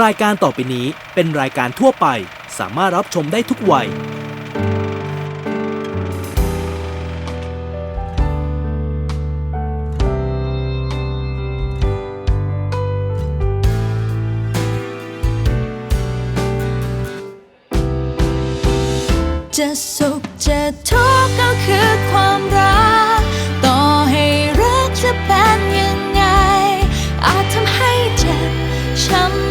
รายการต่อไปนี้เป็นรายการทั่วไป สามารถรับชมได้ทุกวัย จะสุขจะทุกข์ก็คือความรัก ต่อให้รักจะเป็นยังไง อาจทำให้เจ็บช้ำ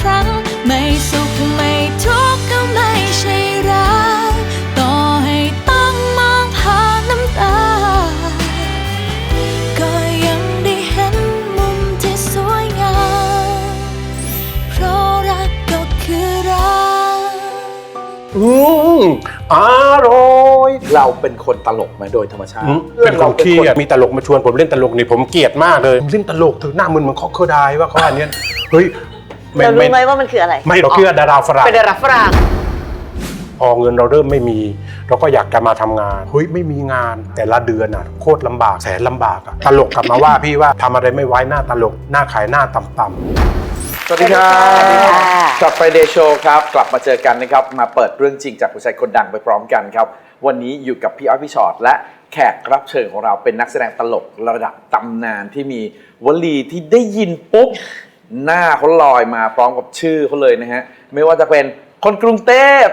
ครั้ง ไม่สุขไม่ทุกข์ก็ไม่ใช่รักต่อให้ต้องมองผ่านน้ำตา ก็ยังได้เห็นมุมที่สวยงาม เพราะรักก็คือรัก อืมอร่อย เราเป็นคนตลกไหมโดยธรรมชาติอืมเป็นคนเครียดมีตลกมาชวนผมเล่นตลกนี่ผมเกลียดมากเลยเล่นตลกเธอหน้ามึนเหมือนคอกเคอร์ไดว่าเขาอันเนี้ยเฮ้ย ไม่เรารู้ไหมไม่ว่ามันคืออะไรไม่เราคิดว่าดาราฝรั่งเป็นดาราฝรั่งพอเงินเราเริ่มไม่มี เราก็อยากจะมาทำงานเฮ้ยไม่มีงานแต่ละเดือนอะโคตรลำบากแสนลำบากอะตลกกลับมาว่าพี่ว่าทำอะไรไม่ไว้หน้าตลกหน้าขายหน้าต่ำๆสวัสดีครัสวัสดีค่ะบกับ Friday Show ครับ กลับมาเจอกันนะครับ มาเปิดเรื่องจริงจากผู้ชายคนดังไปพร้อมกันครับ วันนี้อยู่กับพี่อ้อยพี่ชอตและแขกรับเชิญของเราเป็นนักแสดงตลกระดับตำนานที่มีวลีที่ได้ยินปุ๊บ หน้าเขาลอยมาพร้อมกับชื่อเขาเลยนะฮะ ไม่ว่าจะเป็นคนกรุงเทพ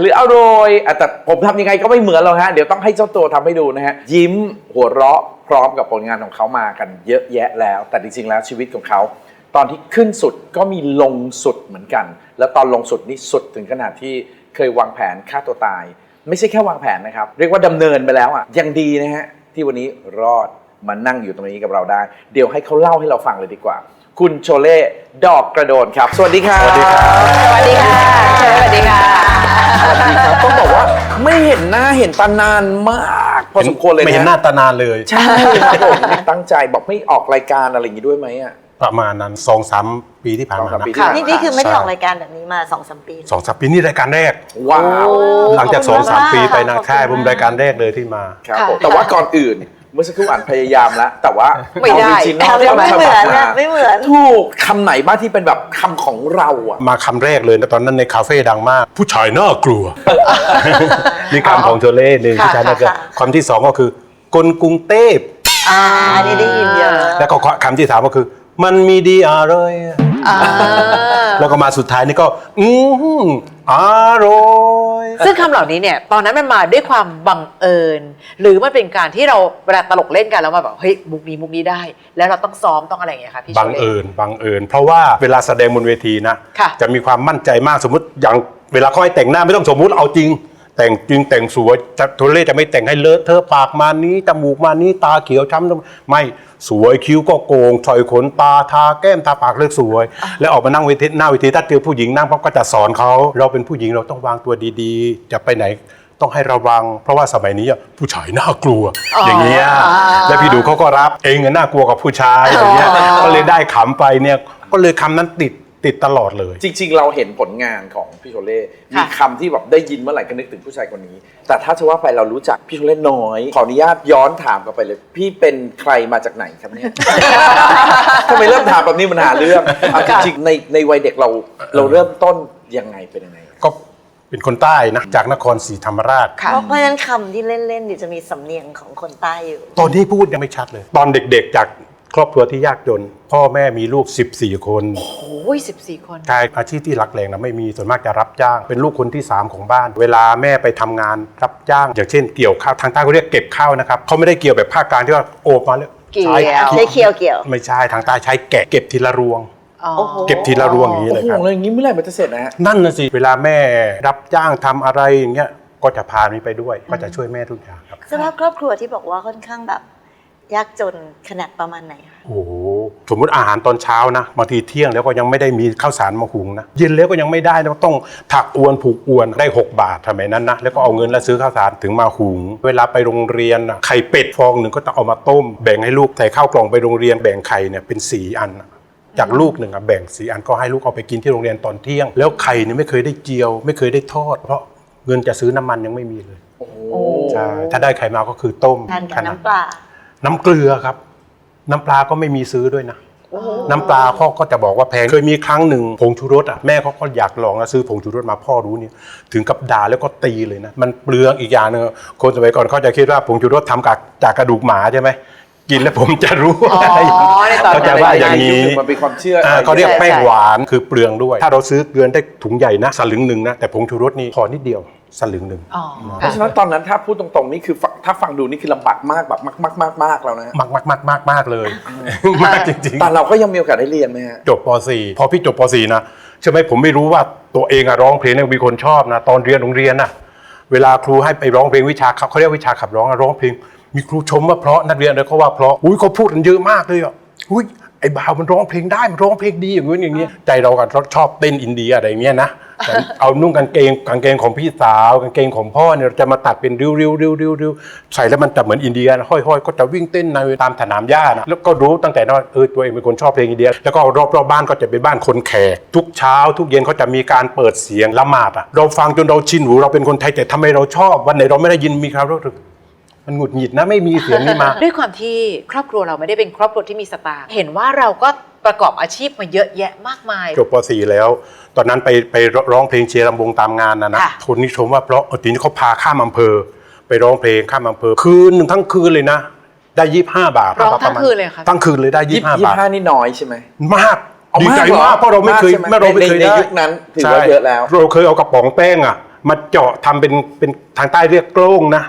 หรืออร่อยอะแต่ผมทำยังไงก็ไม่เหมือนหรอกฮะ เดี๋ยวต้องให้เจ้าตัวทำให้ดูนะฮะ ยิ้มหัวเราะพร้อมกับผลงานของเขามากันเยอะแยะแล้ว แต่จริงๆแล้วชีวิตของเขา ตอนที่ขึ้นสุดก็มีลงสุดเหมือนกัน แล้วตอนลงสุดนี่สุดถึงขนาดที่เคยวางแผนฆ่าตัวตาย ไม่ใช่แค่วางแผนนะครับ เรียกว่าดำเนินไปแล้วอะยังดีนะฮะที่วันนี้รอดมานั่งอยู่ตรงนี้กับเราได้ เดี๋ยวให้เขาเล่าให้เราฟังเลยดีกว่า คุณโชเล่ดอกกระโดนครับ สวัสดีครับ สวัสดีครับ สวัสดีค่ะเชิญสวัสดีค่ะ สวัสดีครับ ต้องบอกว่าไม่เห็นหน้าเห็นตานานมากพอสมควรเลยไม่เห็นนะหน้าตานานเลย ใช่ครับผมตั้งใจบอกไม่ออกรายการอะไรอย่างนี้ด้วยไหมอะประมาณนั้นสองสามปีที่ผ่านมาสองสามนะปีค่ะนี่นี่คือไม่ได้ใช่ออกรายการแบบนี้มาสองสามปีสองสามปีนี่รายการแรก ว้าว หลังจากสองสามปีไปนะขอบคุณมากใช่ผมรายการแรกเลยที่มาครับค่ะผมแต่ว่าก่อนอื่น เมื่อสักครู่อ่านพยายามแล้วแต่ว่าไม่ได้ออริจินอลแต่ไม่เหมือนนะไม่เหมือน ถูกคำไหนบ้างที่เป็นแบบคำของเราอะ มาคำแรกเลยนะตอนนั้นในคาเฟ่ดังมาก ผู้ชายน่ากลัว นี่คำของโจเล่หนึ่งค่ะผู้ชายน่ากลัวค่ะ คำที่สองก็คือกลกรุงเทพอ่าอันนี้ได้ยินเยอะ แล้วก็คำที่สามก็คือ มันมีดีอะไรอย อ่า แล้วก็มาสุดท้ายนี่ก็ อือหืออร่อยซึ่งคำเหล่านี้เนี่ย ตอนนั้นมันมาด้วยความบังเอิญ หรือมันเป็นการที่เราเวลาตลกเล่นกันแล้วมาแบบเฮ้ยมุกนี้มุกนี้ได้ แล้วเราต้องซ้อมต้องอะไรอย่างเงี้ยค่ะพี่บังโชล่เอิญบังเอิญ เพราะว่าเวลาแสดงบนเวทีนะ ค่ะ จะมีความมั่นใจมากสมมติอย่างเวลาเขาให้แต่งหน้าไม่ต้องสมมุติเอาจริง แต่งจริงแต่งสวยจะโทเล่จะไม่แต่งให้เลอะเทอะปากมานี้จมูกมานี้ตาเขียวช้ำไม่สวยคิ้วก็โกงถอยขนตาทาแก้มทาปากเลือกสวย แล้วออกมานั่งเวทีหน้าเวทีถ้าเจอผู้หญิงนั่งปั๊บก็จะสอนเขาเราเป็นผู้หญิงเราต้องวางตัวดีๆ จะไปไหนต้องให้ระวัง เพราะว่าสมัยนี้อะผู้ชายน่ากลัว อย่างเงี้ยแล้วพี่ดูเขาก็รับเองอะน่ากลัวกับผู้ชายอย่างเงี้ยก็เลยได้ขำไปเนี่ยก็เลยคำนั้นติด ติดตลอดเลย จริง ๆ เราเห็นผลงานของพี่โชเล่มีคำที่แบบได้ยินเมื่อไหร่ก็นึกถึงผู้ชายคนนี้ แต่ถ้าจะว่าไปเรารู้จักพี่โชเล่น้อย ขออนุญาตย้อนถามกลับไปเลย พี่เป็นใครมาจากไหนครับเนี่ย ทำไมเริ่มถามแบบนี้มันหาเรื่องเอาจริงๆในในวัยเด็กเราเราเริ่มต้นยังไงเป็นยังไง ก็เป็นคนใต้นะจากนครศรีธรรมราชค่ะเพราะเพราะฉะนั้นคำที่เล่นๆเดี๋ยวจะมีสำเนียงของคนใต้อยู่ ตอนที่พูดยังไม่ชัดเลย ตอนเด็กๆจาก ครอบครัวที่ยากจน พ่อแม่มีลูก 14 คนโอ้ยสิบสี่คนชายอาชีพที่หลักแหล่งนะไม่มีส่วนมากจะรับจ้าง เป็นลูกคนที่ 3 ของบ้าน เวลาแม่ไปทำงานรับจ้าง อย่างเช่นเกี่ยวข้าวทางใต้เขาเรียกเก็บข้าวนะครับเขาไม่ได้เกี่ยวแบบภาคกลางที่ว่าโอบมาแล้วเกี่ยว ใช้ใช้เคียวเกี่ยวไม่ใช่ทางใต้ใช้แกะเก็บทีละรวง อ๋อโอ้โหเก็บทีละรวงอย่างนี้โอ้เลยโหครับ แล้วอย่างนี้เมื่อไหร่มันจะเสร็จนะฮะ นั่นนะสิเวลาแม่รับจ้างทำอะไรอย่างเงี้ยก็จะพานี้ไปด้วย ก็จะช่วยแม่ทุกอย่างครับ สภาพครอบครัวที่บอกว่าค่อนข้างแบบ ยากจนขนาดประมาณไหนคะโอ้โหสมมุติอาหารตอนเช้านะบางทีเที่ยงแล้วก็ยังไม่ได้มีข้าวสารมาหุงนะเย็นแล้วก็ยังไม่ได้นะต้องถักอวนผูกอวนได้ 6 บาททำไมนั้นนะแล้วก็เอาเงินแล้วซื้อข้าวสารถึงมาหุง เวลาไปโรงเรียนน่ะไข่เป็ดฟองหนึ่งก็ต้องเอามาต้ม แบ่งให้ลูกใส่ข้าวกล่องไปโรงเรียนแบ่งไข่เนี่ยเป็นสีอันน่ะจากลูกหนึ่งอะแบ่งสีอันก็ให้ลูกเอาไปกินที่โรงเรียนตอนเที่ยง แล้วไข่เนี่ยไม่เคยได้เจียว ไม่เคยได้ทอด เพราะเงินจะซื้อน้ำมันยังไม่มีเลยโอ้โหใช่ถ้าได้ไข่มาก็คือต้มทานกับขดน้ำปลา น้ำเกลือครับ น้ำปลาก็ไม่มีซื้อด้วยนะ น้ำปลาพ่อก็จะบอกว่าแพง เคยมีครั้งหนึ่งผงชูรสอะแม่เขาก็อยากลองแล้วซื้อผงชูรสมาพ่อรู้เนี่ยถึงกับด่าแล้วก็ตีเลยนะ มันเปลืองอีกอย่างหนึงคนสมัยก่อนเขาจะคิดว่าผงชูรสทำจากจากกระดูกหมาใช่ไหมกินแล้วผมจะรู้อ๋ออะไรอย่างนี้ในตอนนั้นเขาใจะว่าอย่างนี้ นี้มันเป็นความเชื่ออ่าอะไรเขาเรียกใช่แป้งใช่หวานคือเปลืองด้วย ถ้าเราซื้อเกลือได้ถุงใหญ่นะสลึงหนึ่งนะแต่ผงชูรสนี่พอนิดเดียว สลึงหนึ่งอ๋อเพราะฉะนั้นตอนนั้นถ้าพูดตรงๆนี่คือฟังถ้าฟังดูนี่คือลำบากมากแบบมากๆๆๆแล้วนะมากมากมากมากมากเลยมากจริงแต่เราก็ยังมีโอกาสได้เรียนไหมฮะๆจบป .4 พอพี่จบป .4 นะใช่ไหมผมไม่รู้ว่าตัวเองอะร้องเพลงเนี่ยมีคนชอบนะตอนเรียนโรงเรียนน่ะเวลาครูให้ไปร้องเพลงวิชาขับเขาเรียกวิชาขับร้องอะร้องเพลง มีครูชมว่าเพราะนักเรียนเลยเขาว่าเพราะอุ้ยเขาพูดกันเยอะมากเลยอะอุ้ย ไอ้บ่าวมันร้องเพลงได้มันร้องเพลงดีอย่างงี้นอย่างเงี้ยใจเรากันชอบเต้นอินเดียอะไรอย่างเงี้ยนะแต่เอานุ่งกางเกงกางเกงของพี่สาวกางเกงของพ่อเนี่ยเราจะมาตัดเป็นริ้วริ้วริ้วริ้วริ้วใส่แล้วมันจะเหมือนอินเดียนะห้อยๆก็จะวิ่งเต้นในตามสนามหญ้านะแล้วก็รู้ตั้งแต่นั้นว่าเออตัวเองเป็นคนชอบเพลงอินเดีย แล้วก็รอบๆบ้านก็จะเป็นบ้านคนแขกทุกเช้า ทุกเย็นเขาจะมีการเปิดเสียงละหมาดอะเราฟังจนเราชินหูเราเป็นคนไทยแต่ทำไมเราชอบวันไหนเราไม่ได้ยินมีคราวรู้สึก มันหงุดหงิดนะไม่มีเสียงนี้มา ด้วยความที่ครอบครัวเราไม่ได้เป็นครอบครัวที่มีสตางค์เห็นว่าเราก็ประกอบอาชีพมาเยอะแยะมากมาย จบป .4 แล้ว ตอนนั้นไปไปร้องเพลงเชียร์ลำวงตามงานนะนะค่ะ คนนี้ชมว่าเพราะเออทีนี้เขาพาข้ามอำเภอ ไปร้องเพลงข้ามอำเภอ คืนหนึ่งทั้งคืนเลยนะ ได้ยี่ห้าบาทร้องประมาณทั้งคืนเลยเหรอคะ ทั้งคืนเลยได้ยี่ยี่ห้าสิบาทบห้านี่น้อยใช่ไหม มากเอาดีใจหอมากเพราะเราไม่เคยใช่หไม่เราไม่เคยในได้ยุคนั้นถือว่าเยอะแล้ว เราเคยเอากระป๋องแป้งอะ มาเจาะทำเป็นเป็นทางใต้เรียกโกล้งนะ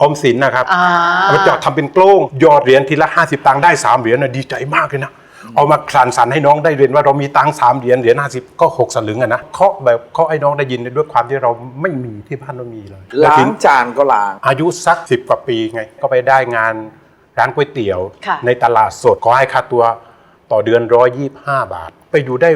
ออมสินนะครับอ่า เอามาเจาะทำเป็นโกล้งหยอดเหรียญทีละห้าสิบตังค์ได้สามเหรียญนะดีใจมากเลยนะ เอามาคลานสันให้น้องได้เรียนว่าเรามีตังค์สามเหรียญเหรียญห้าสิบก็หกสลึงอะนะเคาะแบบเคาะให้น้องได้ยินด้วยความที่เราไม่มีที่บ้านเรามีเลยแล้วล้าทีงจานก็ล้าง อายุสักสิบกว่าปีไง ก็ไปได้งานร้านก๋วยเตี๋ยว ค่ะ ในตลาดสดขอให้ค่าตัวต่อเดือนร้อยยี่ห้าบาท ไปอยู่ได้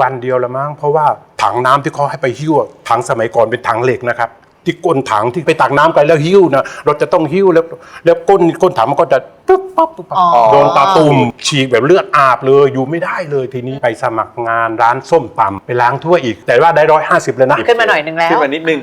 วันเดียวละมั้งเพราะว่าถังน้ำที่เขาให้ไปหิ้วอะถังสมัยก่อนเป็นถังเหล็กนะครับ ที่ก้นถังที่ไปตักน้ำกันแล้วหิ้วนะเราจะต้องหิ้วแล้วแล้วก้นก้นถังมันก็จะปุ๊บปั๊บปุ๊บปั๊บอ๋อ โดนตาตุ่มฉีกแบบเลือดอาบเลยอยู่ไม่ได้เลยทีนี้ไปสมัครงานร้านส้มตำไปล้างถ้วยอีก แต่ว่าได้ร้อยห้าสิบเลยนะ ขึ้นมาหน่อยหนึ่งแล้ว ขึ้นมานิดนึง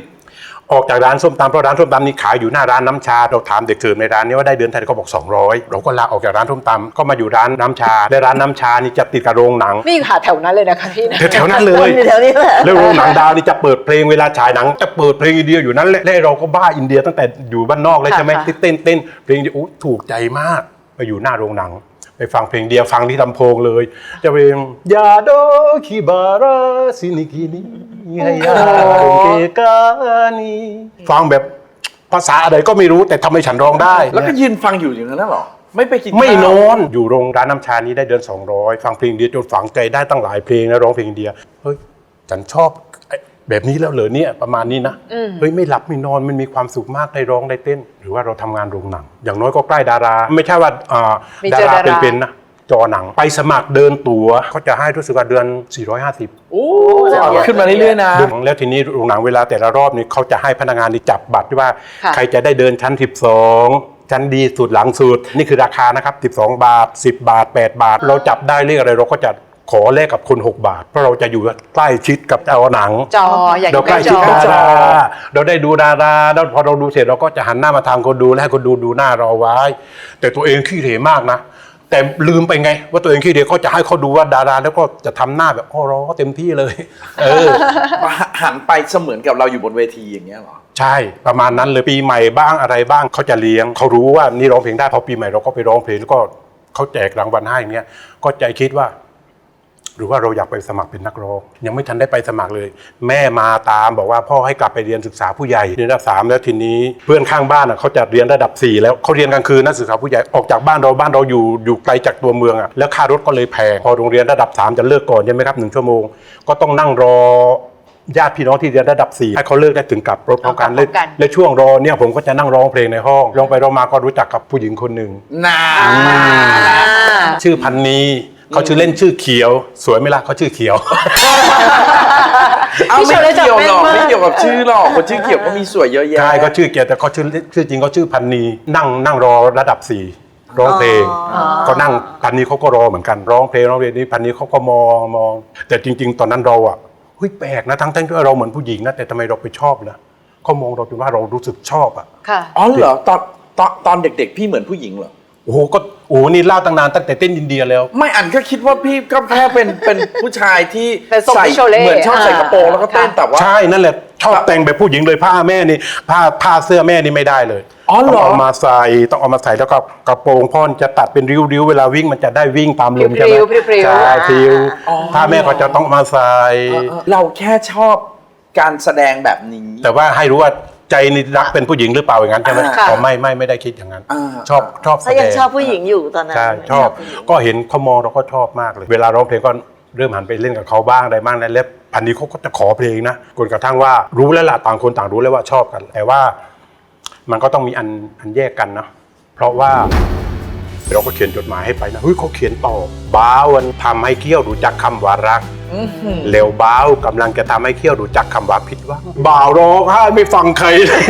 ออกจากร้านส้มตำเพราะร้านส้มตำนี่ขายอยู่หน้าร้านน้ำชาเราถามเด็กเสิร์ฟในร้านนี้ว่าได้เดือนเท่าไหร่ก็บอก 200 เราก็ลาออกจากร้านส้มตำก็มาอยู่ร้านน้ำชาและร้านน้ำชานี่จะติดกับโรงหนังนี่ค่ะแถวนั้นเลยนะคะพี่นะแถวๆนั้นเลยแถวนี้แหละแล้วโรงหนังดาวนี่จะเปิดเพลงเวลาฉายหนัง จะเปิดเพลงอินเดียอยู่นั้นแหละและเราก็บ้าอินเดียตั้งแต่อยู่บ้านนอกเลยค่ะใช่ไหมค่ะที่เต้นเต้นเพลงอินเดียโอ้ถูกใจมากไปอยู่หน้าโรงหนัง ไปฟังเพลงเดียวฟังที่ลำโพงเลย จะเป็นยาโดคิบาราซินิกินีฮายาเกกานีฟังแบบภาษาอะไรก็ไม่รู้แต่ทำให้ฉันร้องได้ แล้วก็ยืนฟังอยู่อย่างนั้นเหรอ ไม่ไปกินไม่ข้าวนอน อยู่โรงร้านน้ำชานี้ได้เดือน200 ฟังเพลงอินเดียจนฝังใจได้ตั้งหลายเพลงแล้วร้องเพลงอินเดียเฮ้ย ฉันชอบไอ้ แบบนี้แล้วเหรอเนี่ยประมาณนี้นะเฮ้ยไม่หลับไม่นอนมันมีความสุขมากได้ร้องได้เต้น หรือว่าเราทำงานโรงหนัง อย่างน้อยก็ใกล้ดารา ไม่ใช่ว่าอ่ามีดาเจอราดาราเป็นๆนะจอหนังไปสมัครเดินตั๋วเขาจะให้รู้สึกว่าเดือน 450โอ้ขึ้นมาเรื่อยๆนะแล้วทีนี้โรงหนังเวลาแต่ละรอบนี่เขาจะให้พนักงานนี่จับบัตรที่ว่าค่ะใครจะได้เดินชั้น 12 ชั้นดีสุดหลังสุด นี่คือราคานะครับ 12 บาท 10 บาท 8 บาท เราจับได้เลขอะไรเราก็จะ ขอแลกกับคน 6 บาท เพราะเราจะอยู่ใกล้ชิดกับเจ้าหนัง จออยากอเรายู่ใกใกล้ล้จชิดอดาราเราได้ดูดาราแล้วพอเราดูเสร็จเราก็จะหันหน้ามาทางคนดูและให้คนดูดูหน้าเราไว้ แต่ตัวเองขี้เหร่มากนะ แต่ลืมไปไง ว่าตัวเองขี้เหร่ก็จะให้เขาดูว่าดารา แล้วก็จะทำหน้าแบบโอ้เราก็เต็มที่เลย เออหันไปเสมือนกับเราอยู่บนเวทีอย่างเงี้ยเหรอใช่ประมาณนั้นเลยปีใหม่บ้างอะไรบ้างเขาจะเลี้ยงเขารู้ว่านี่ร้องเพลงได้พอปีใหม่เราก็ไปร้องเพลงแล้วก็เขาแจกรางวัลให้อย่างเงี้ยก็ใจคิดว่า หรือว่าเราอยากไปสมัครเป็นนักร้องยังไม่ทันได้ไปสมัครเลย แม่มาตามบอกว่าพ่อให้กลับไปเรียนศึกษาผู้ใหญ่เรียนระดับสามแล้วทีนี้เพื่อนข้างบ้านอะเขาจะเรียนระดับสี่แล้วเขาเรียนกลางคืนนักศึกษาผู้ใหญ่ออกจากบ้านเราบ้านเราอยู่อยู่ไกลจากตัวเมืองอะแล้วค่ารถก็เลยแพงพอโรงเรียนระดับสามจะเลิกก่อนใช่ไหมครับหนึ่งชั่วโมงก็ต้องนั่งรอญาติพี่น้องที่เรียนระดับ 4 ให้เขาเลิกได้ถึงกลับรถพร้อมกันเอากลับพร้อมกันและช่วงรอเนี่ยผมก็จะนั่งร้องเพลงในห้องร้องไปร้องมาก็รู้จักกับผู้หญิงคนหนึ่งน่าชื่อพันนี เขาชื่อเล่นชื่อเขียว สวยไหมล่ะเขาชื่อเขียว เอาพี่ไม่เฉลยเกี่ยวหรอกจำแม่นมากไม่เกี่ยวกับชื่อหรอกคนชื่อเกี่ยวก็มีสวยเยอะแยะ ใช่เขาชื่อเกียรติแต่เขาชื่อชื่อจริงเขาชื่อพันนีนั่งนั่งรอระดับสี่ร้องเพลง ก็นั่งพันนีเขาก็รอเหมือนกันร้องเพลงร้องเพลงนี้พันนีเขาก็มองมอง แต่จริง ๆ ตอนนั้นเราอะเฮ้ยแปลกนะทั้งทั้งที่เราเหมือนผู้หญิงนะแต่ทำไมเราไปชอบนะเขามองเราจนว่าเรารู้สึกชอบอะค่ะ อ๋อเหรอตอนตอนตอนเด็กๆ พี่เหมือนผู้หญิงเหรอ โอ้โหก็โอ้โหนี่เล่าตั้งนานตั้งแต่เต้นอินเดียแล้ว ไม่อันก็คิดว่าพี่ก็แค่เป็นเป็นผู้ชายที่แต่ทรงใส่พี่โชเล่เหมือนชอบใส่กระโปรงแล้วก็เต้นค่ะแต่ว่า ใช่นั่นแหละชอบแต่งแบบผู้หญิงเลยผ้าแม่นี่ผ้าผ้าเสื้อแม่นี่ไม่ได้เลยอ๋อเหรอ ต้องเอามาใส่ต้องเอามาใส่แล้วก็กระโปรงพ่อนจะตัดเป็นริ้วๆเวลาวิ่งมันจะได้วิ่งตามลมใช่ไหมพริ้วๆพริ้วๆใช่พริ้วอ๋อผ้าแม่ก็จะต้องมาใส่ เราแค่ชอบการแสดงแบบนี้ แต่ว่าให้รู้ว่า ใจนี่รักเป็นผู้หญิงหรือเปล่าอย่างนั้นใช่ไหมค่ะ อ๋อไม่ไม่ไม่ได้คิดอย่างนั้น อ่า ชอบชอบแสเขาดยังงชอบผู้หญิงอยู่ตอนนั้นใช่ชอบก็เห็นเขามองเราก็ชอบมากเลย เวลาร้องเพลงก็เริ่มหันไปเล่นกับเขาบ้างอะไรบ้างแล้วแล้วพันนี้เขาก็จะขอเพลงนะจนกระทั่งว่ารู้แล้วล่ะต่างคนต่างรู้แล้วว่าชอบกัน แต่ว่ามันก็ต้องมีอันอันแยกกันนะเพราะว่า เราก็เขียนจดหมายให้ไปนะเฮ้ยเขาเขียนต่อบ้าวันทำให้เกี้ยวรู้จักคำว่ารักเร็วบ้าวกำลังจะทำให้เขี้ยวรู้จักคำว่าผิดว่าบ่าวร้องไห้ไม่ฟังใครเลย